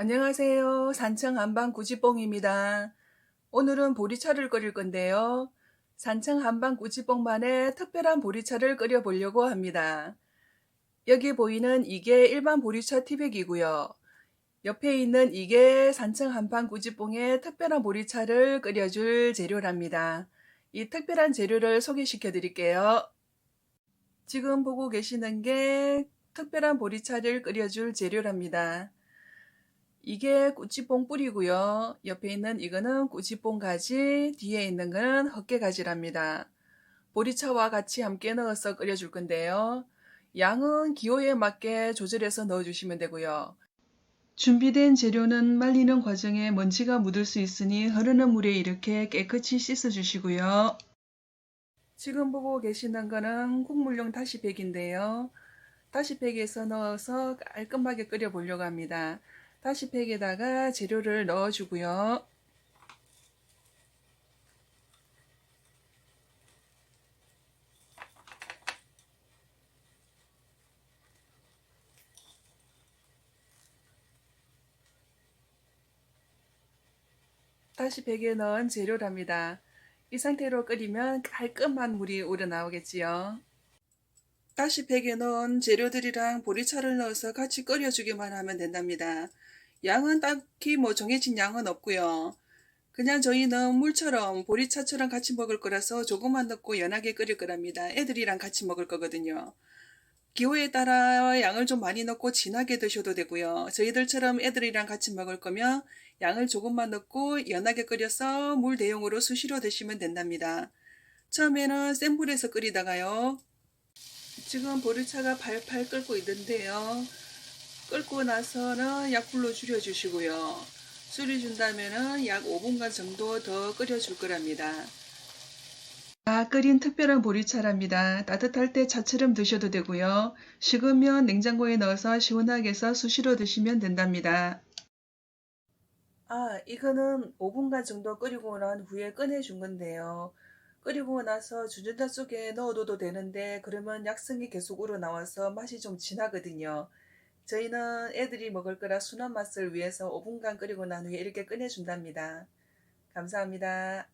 안녕하세요. 산청 한방 구지뽕입니다. 오늘은 보리차를 끓일 건데요. 산청 한방 구지뽕만의 특별한 보리차를 끓여 보려고 합니다. 여기 보이는 이게 일반 보리차 티백이고요. 옆에 있는 이게 산청 한방 구지뽕의 특별한 보리차를 끓여줄 재료랍니다. 이 특별한 재료를 소개시켜 드릴게요. 지금 보고 계시는 게 특별한 보리차를 끓여줄 재료랍니다. 이게 꾸치뽕 뿌리고요. 옆에 있는 이거는 꾸치뽕 가지, 뒤에 있는 거는 헛개 가지랍니다. 보리차와 같이 함께 넣어서 끓여줄 건데요. 양은 기호에 맞게 조절해서 넣어주시면 되고요. 준비된 재료는 말리는 과정에 먼지가 묻을 수 있으니 흐르는 물에 이렇게 깨끗이 씻어주시고요. 지금 보고 계시는 거는 국물용 다시팩인데요. 다시팩에서 넣어서 깔끔하게 끓여 보려고 합니다. 다시 팩에다가 재료를 넣어주고요. 다시 팩에 넣은 재료랍니다. 이 상태로 끓이면 깔끔한 물이 우러나오겠지요. 다시 팩에 넣은 재료들이랑 보리차를 넣어서 같이 끓여주기만 하면 된답니다. 양은 딱히 뭐 정해진 양은 없고요. 그냥 저희는 물처럼 보리차처럼 같이 먹을 거라서 조금만 넣고 연하게 끓일 거랍니다. 애들이랑 같이 먹을 거거든요. 기호에 따라 양을 좀 많이 넣고 진하게 드셔도 되고요. 저희들처럼 애들이랑 같이 먹을 거면 양을 조금만 넣고 연하게 끓여서 물 대용으로 수시로 드시면 된답니다. 처음에는 센 불에서 끓이다가요. 지금 보리차가 팔팔 끓고 있는데요. 끓고 나서는 약 불로 줄여주시고요. 줄여준다면 약 5분간 정도 더 끓여줄 거랍니다. 다 끓인 특별한 보리차랍니다. 따뜻할 때 차처럼 드셔도 되고요. 식으면 냉장고에 넣어서 시원하게 해서 수시로 드시면 된답니다. 아, 이거는 5분간 정도 끓이고 난 후에 꺼내준 건데요. 끓이고 나서 주전자 속에 넣어둬도 되는데 그러면 약성이 계속 우러나와서 맛이 좀 진하거든요. 저희는 애들이 먹을 거라 순한 맛을 위해서 5분간 끓이고 난 후에 이렇게 꺼내준답니다. 감사합니다.